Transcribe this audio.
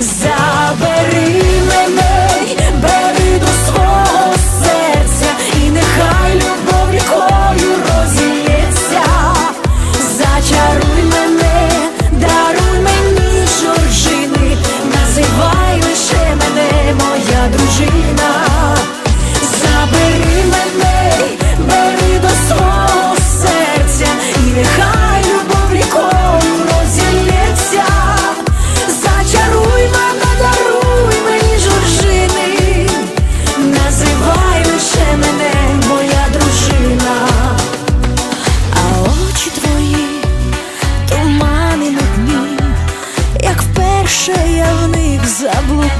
За вперше я в них заблукала,